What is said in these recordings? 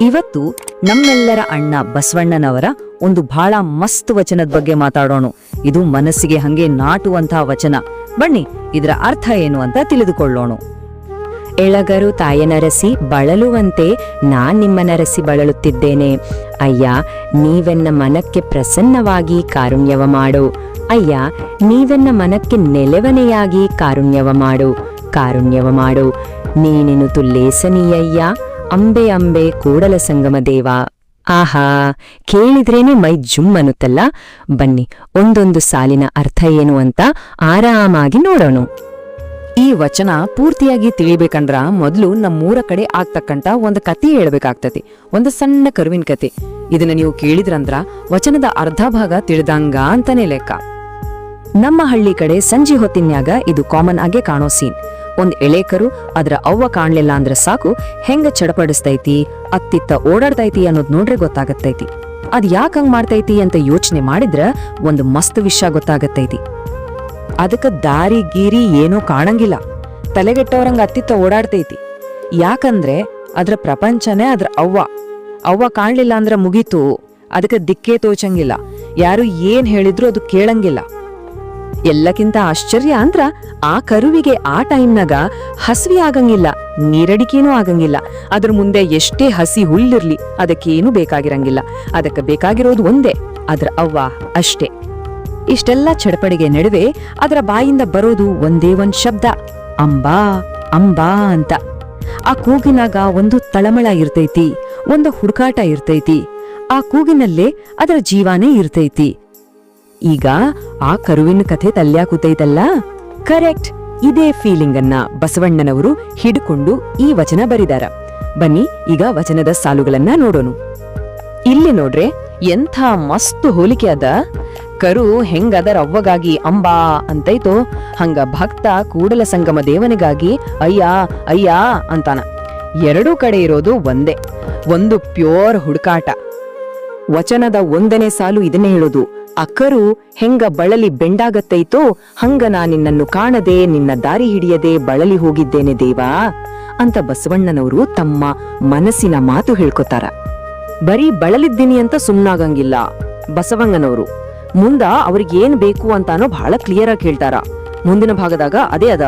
ಇವತ್ತು ನಮ್ಮೆಲ್ಲರ ಅಣ್ಣ ಬಸವಣ್ಣನವರ ಒಂದು ಬಹಳ ಮಸ್ತ್ ವಚನದ ಬಗ್ಗೆ ಮಾತಾಡೋಣ. ಇದು ಮನಸ್ಸಿಗೆ ಹಂಗೆ ನಾಟುವಂತಹ ವಚನ. ಬನ್ನಿ, ಇದರ ಅರ್ಥ ಏನು ಅಂತ ತಿಳಿದುಕೊಳ್ಳೋಣ. ಎಳಗರು ತಾಯನರಸಿ ಬಳಲುವಂತೆ ನಾನ್ ನಿಮ್ಮನರಸಿ ಬಳಲುತ್ತಿದ್ದೇನೆ. ಅಯ್ಯ, ನೀವೆನ್ನ ಮನಕ್ಕೆ ಪ್ರಸನ್ನವಾಗಿ ಕಾರುಣ್ಯವ ಮಾಡು. ಅಯ್ಯ, ನೀವೆನ್ನ ಮನಕ್ಕೆ ನೆಲೆವನೆಯಾಗಿ ಕಾರುಣ್ಯವ ಮಾಡು. ಕಾರುಣ್ಯವ ಮಾಡು. ನೀನೆನು ತುಲ್ಲೇಸನೀಯಯ್ಯ. ಅಂಬೆ ಅಂಬೆ ಕೂಡಲ ಸಂಗಮ ದೇವ. ಆಹಾ, ಕೇಳಿದ್ರೇನೆ ಮೈ ಜುಮ್ ಅನ್ನುತ್ತಲ್ಲ? ಬನ್ನಿ, ಒಂದೊಂದು ಸಾಲಿನ ಅರ್ಥ ಏನು ಅಂತ ಆರಾಮಾಗಿ ನೋಡೋಣ. ಈ ವಚನ ಪೂರ್ತಿಯಾಗಿ ತಿಳಿಬೇಕಂದ್ರ ಮೊದಲು ನಮ್ಮೂರ ಕಡೆ ಆಗ್ತಕ್ಕಂತ ಒಂದು ಕತೆ ಹೇಳ್ಬೇಕಾಗ್ತತಿ ಒಂದು ಸಣ್ಣ ಕರುವಿನ ಕತೆ ಇದನ್ನ ನೀವು ಕೇಳಿದ್ರಂದ್ರ ವಚನದ ಅರ್ಧ ಭಾಗ ತಿಳಿದಂಗ ಅಂತಾನೆ ಲೆಕ್ಕ. ನಮ್ಮ ಹಳ್ಳಿ ಕಡೆ ಸಂಜೆ ಹೊತ್ತಿನ್ಯಾಗ ಇದು ಕಾಮನ್ ಆಗೇ ಕಾಣೋ ಸೀನ್ ಒಂದ್ ಎಳೇಕರು ಅದ್ರ ಅವ್ವ ಕಾಣ್ಲಿಲ್ಲ ಅಂದ್ರೆ ಸಾಕು, ಹೆಂಗ ಚಡಪಡಿಸ್ತೈತಿ, ಅತ್ತಿತ್ತ ಓಡಾಡ್ತೈತಿ ಅನ್ನೋದ್ ನೋಡ್ರೆ ಗೊತ್ತಾಗತ್ತೈತಿ. ಅದ್ ಯಾಕ ಹಂಗ್ ಮಾಡ್ತೈತಿ ಅಂತ ಯೋಚನೆ ಮಾಡಿದ್ರ ಒಂದು ಮಸ್ತ್ ವಿಷಯ ಗೊತ್ತಾಗತ್ತೈತಿ. ಅದಕ್ಕ ದಾರಿ ಗೀರಿ ಏನೂ ಕಾಣಂಗಿಲ್ಲ. ತಲೆಗೆಟ್ಟವರಂಗ ಅತ್ತಿತ್ತ ಓಡಾಡ್ತೈತಿ. ಯಾಕಂದ್ರೆ ಅದ್ರ ಪ್ರಪಂಚನೇ ಅದ್ರ ಅವ್ವ. ಅವ್ವ ಕಾಣ್ಲಿಲ್ಲ ಅಂದ್ರ ಮುಗೀತು, ಅದಕ್ಕೆ ದಿಕ್ಕೇ ತೋಚಂಗಿಲ್ಲ. ಯಾರು ಏನ್ ಹೇಳಿದ್ರು ಅದು ಕೇಳಂಗಿಲ್ಲ. ಎಲ್ಲಕ್ಕಿಂತ ಆಶ್ಚರ್ಯ ಅಂದ್ರ ಆ ಕರುವಿಗೆ ಆ ಟೈಮ್ನಾಗ ಹಸಿವಿ ಆಗಂಗಿಲ್ಲ ನೀರಡಿಕೆನೂ ಆಗಂಗಿಲ್ಲ. ಅದ್ರ ಮುಂದೆ ಎಷ್ಟೇ ಹಸಿ ಹುಲ್ಲಿರ್ಲಿ, ಅದಕ್ಕೇನು ಬೇಕಾಗಿರಂಗಿಲ್ಲ. ಅದಕ್ಕೆ ಬೇಕಾಗಿರೋದು ಒಂದೇ, ಅದ್ರ ಅವ್ವ ಅಷ್ಟೇ. ಇಷ್ಟೆಲ್ಲ ಚಡಪಡಿಗೆ ನಡುವೆ ಅದರ ಬಾಯಿಂದ ಬರೋದು ಒಂದೇ ಒಂದ್ ಶಬ್ದ, ಅಂಬಾ ಅಂಬಾ ಅಂತ. ಆ ಕೂಗಿನಾಗ ಒಂದು ತಳಮಳ ಇರ್ತೈತಿ, ಒಂದು ಹುಡುಕಾಟ ಇರ್ತೈತಿ. ಆ ಕೂಗಿನಲ್ಲೇ ಅದರ ಜೀವಾನೇ ಇರ್ತೈತಿ. ಈಗ ಆ ಕರುವಿನ ಕಥೆ ತಲ್ಯಾ ಕೂತೈತಲ್ಲ ಕರೆಕ್ಟ್ ಇದೇ ಫೀಲಿಂಗ್ ಅನ್ನ ಬಸವಣ್ಣನವರು ಹಿಡ್ಕೊಂಡು ಈ ವಚನ ಬರಿದಾರ. ಬನ್ನಿ, ಈಗ ವಚನದ ಸಾಲುಗಳನ್ನ ನೋಡೋಣ. ಇಲ್ಲಿ ನೋಡ್ರೆ, ಎಂಥ ಮಸ್ತ್ ಹೋಲಿಕೆ ಅದ. ಕರು ಹೆಂಗದರ ಅವ್ವಗಾಗಿ ಅಂಬಾ ಅಂತೈತೋ, ಹಂಗ ಭಕ್ತ ಕೂಡಲ ಸಂಗಮ ದೇವನಿಗಾಗಿ ಅಯ್ಯ ಅಯ್ಯ ಅಂತಾನ. ಎರಡೂ ಕಡೆ ಇರೋದು ಒಂದೇ, ಒಂದು ಪ್ಯೂರ್ ಹುಡುಕಾಟ. ವಚನದ ಒಂದನೇ ಸಾಲು ಇದನ್ನೇ ಹೇಳೋದು. ಅಕ್ಕರು ಹೆಂಗ ಬಳಲಿ ಬೆಂಡಾಗತ್ತೈತೋ ಹಂಗ ನಾ ನಿನ್ನನ್ನು ಕಾಣದೆ ನಿನ್ನ ದಾರಿ ಹಿಡಿಯದೆ ಬಳಲಿ ಹೋಗಿದ್ದೇನೆ ದೇವಾ ಅಂತ ಬಸವಣ್ಣನವರು ತಮ್ಮ ಮನಸ್ಸಿನ ಮಾತು ಹೇಳ್ಕೊತಾರ. ಬರೀ ಬಳಲಿದ್ದೀನಿ ಅಂತ ಸುಮ್ನಾಗಂಗಿಲ್ಲ ಬಸವಣ್ಣನವರು. ಮುಂದ ಅವ್ರಿಗೆ ಏನ್ ಬೇಕು ಅಂತಾನೋ ಬಹಳ ಕ್ಲಿಯರ್ ಆಗಿ ಹೇಳ್ತಾರ. ಮುಂದಿನ ಭಾಗದಾಗ ಅದೇ ಅದ.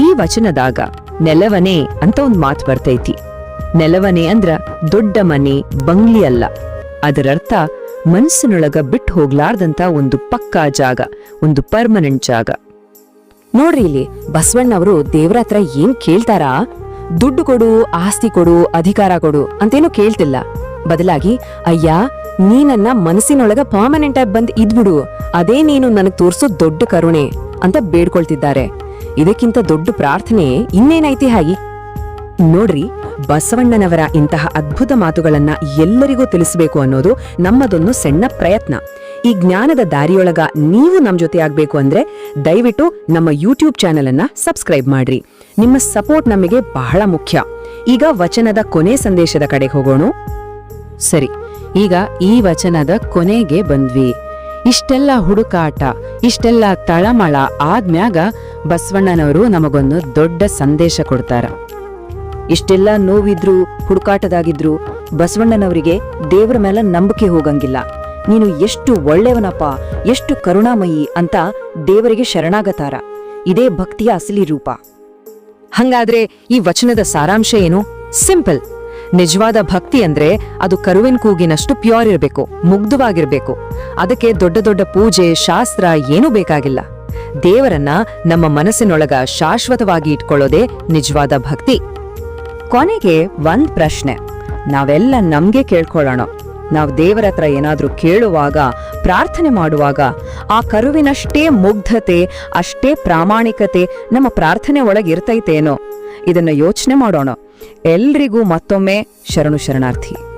ಈ ವಚನದಾಗ ನೆಲವನೆ ಅಂತ ಒಂದ್ ಮಾತು ಬರ್ತೈತಿ. ನೆಲವನೆ ಅಂದ್ರ ದೊಡ್ಡ ಮನೆ, ಬಂಗ್ಲಿ ಅಲ್ಲ. ಅದರರ್ಥ ಮನಸ್ಸಿನೊಳಗ ಬಿಟ್ಟು ಹೋಗ್ಲಾರ್ದಂತ ಒಂದು ಪಕ್ಕಾ ಜಾಗ, ಒಂದು ಪರ್ಮನೆಂಟ್ ಜಾಗ. ನೋಡ್ರಿ ಇಲ್ಲಿ ಬಸವಣ್ಣವರು ದೇವ್ರ ಹತ್ರ ಏನ್ ಕೇಳ್ತಾರಾ? ದುಡ್ಡು ಕೊಡು, ಆಸ್ತಿ ಕೊಡು, ಅಧಿಕಾರ ಕೊಡು ಅಂತೇನು ಕೇಳ್ತಿಲ್ಲ. ಬದಲಾಗಿ, ಅಯ್ಯ, ನೀನನ್ನ ಮನಸ್ಸಿನೊಳಗ ಪರ್ಮನೆಂಟ್ ಆಗಿ ಬಂದ್ ಇದ್ಬಿಡು. ಅದೇ ನೀನು ನನಗೆ ತೋರ್ಸೋ ದೊಡ್ಡ ಕರುಣೆ ಅಂತ ಬೇಡ್ಕೊಳ್ತಿದ್ದಾರೆ. ಇದಕ್ಕಿಂತ ದೊಡ್ಡ ಪ್ರಾರ್ಥನೆ ಇನ್ನೇನೈತಿ ಹಾಗಿ? ನೋಡ್ರಿ, ಬಸವಣ್ಣನವರ ಇಂತಹ ಅದ್ಭುತ ಮಾತುಗಳನ್ನ ಎಲ್ಲರಿಗೂ ತಿಳಿಸಬೇಕು ಅನ್ನೋದು ನಮ್ಮದೊಂದು ಸಣ್ಣ ಪ್ರಯತ್ನ. ಈ ಜ್ಞಾನದ ದಾರಿಯೊಳಗ ನೀವು ನಮ್ಮ ಜೊತೆ ಆಗ್ಬೇಕು ಅಂದ್ರೆ ದಯವಿಟ್ಟು ನಮ್ಮ ಯೂಟ್ಯೂಬ್ ಚಾನೆಲ್ ಅನ್ನ ಸಬ್ಸ್ಕ್ರೈಬ್ ಮಾಡ್ರಿ. ನಿಮ್ಮ ಸಪೋರ್ಟ್ ನಮಗೆ ಬಹಳ ಮುಖ್ಯ. ಈಗ ವಚನದ ಕೊನೆ ಸಂದೇಶದ ಕಡೆ ಹೋಗೋಣ. ಸರಿ, ಈಗ ಈ ವಚನದ ಕೊನೆಗೆ ಬಂದ್ವಿ. ಇಷ್ಟೆಲ್ಲ ಹುಡುಕಾಟ, ಇಷ್ಟೆಲ್ಲ ತಳಮಳ ಆದ್ಮ್ಯಾಗ ಬಸವಣ್ಣನವರು ನಮಗೊಂದು ದೊಡ್ಡ ಸಂದೇಶ ಕೊಡ್ತಾರ. ಇಷ್ಟೆಲ್ಲ ನೋವಿದ್ರು, ಹುಡುಕಾಟದಾಗಿದ್ರು ಬಸವಣ್ಣನವರಿಗೆ ದೇವರ ಮೇಲೆ ನಂಬಿಕೆ ಹೋಗಂಗಿಲ್ಲ. ನೀನು ಎಷ್ಟು ಒಳ್ಳೆಯವನಪ್ಪ, ಎಷ್ಟು ಕರುಣಾಮಯಿ ಅಂತ ದೇವರಿಗೆ ಶರಣಾಗತಾರ. ಇದೇ ಭಕ್ತಿಯ ಅಸಲಿ ರೂಪ. ಹಂಗಾದ್ರೆ ಈ ವಚನದ ಸಾರಾಂಶ ಏನು? ಸಿಂಪಲ್. ನಿಜವಾದ ಭಕ್ತಿ ಅಂದ್ರೆ ಅದು ಕರುವಿನ ಕೂಗಿನಷ್ಟು ಪ್ಯೂರ್ ಇರಬೇಕು, ಮುಗ್ಧವಾಗಿರ್ಬೇಕು. ಅದಕ್ಕೆ ದೊಡ್ಡ ದೊಡ್ಡ ಪೂಜೆ, ಶಾಸ್ತ್ರ ಏನೂ ಬೇಕಾಗಿಲ್ಲ. ದೇವರನ್ನ ನಮ್ಮ ಮನಸ್ಸಿನೊಳಗ ಶಾಶ್ವತವಾಗಿ ಇಟ್ಕೊಳ್ಳೋದೇ ನಿಜವಾದ ಭಕ್ತಿ. ಕೊನೆಗೆ ಒಂದ್ ಪ್ರಶ್ನೆ. ನಾವೆಲ್ಲ ನಮ್ಗೆ ಕೇಳ್ಕೊಳ್ಳೋಣ. ನಾವು ದೇವರ ಹತ್ರ ಏನಾದ್ರೂ ಕೇಳುವಾಗ, ಪ್ರಾರ್ಥನೆ ಮಾಡುವಾಗ, ಆ ಕರುವಿನಷ್ಟೇ ಮುಗ್ಧತೆ, ಅಷ್ಟೇ ಪ್ರಾಮಾಣಿಕತೆ ನಮ್ಮ ಪ್ರಾರ್ಥನೆ ಒಳಗಿರ್ತೈತೇನೋ ಇದನ್ನ ಯೋಚನೆ ಮಾಡೋಣ. ಎಲ್ರಿಗೂ ಮತ್ತೊಮ್ಮೆ ಶರಣು ಶರಣಾರ್ಥಿ.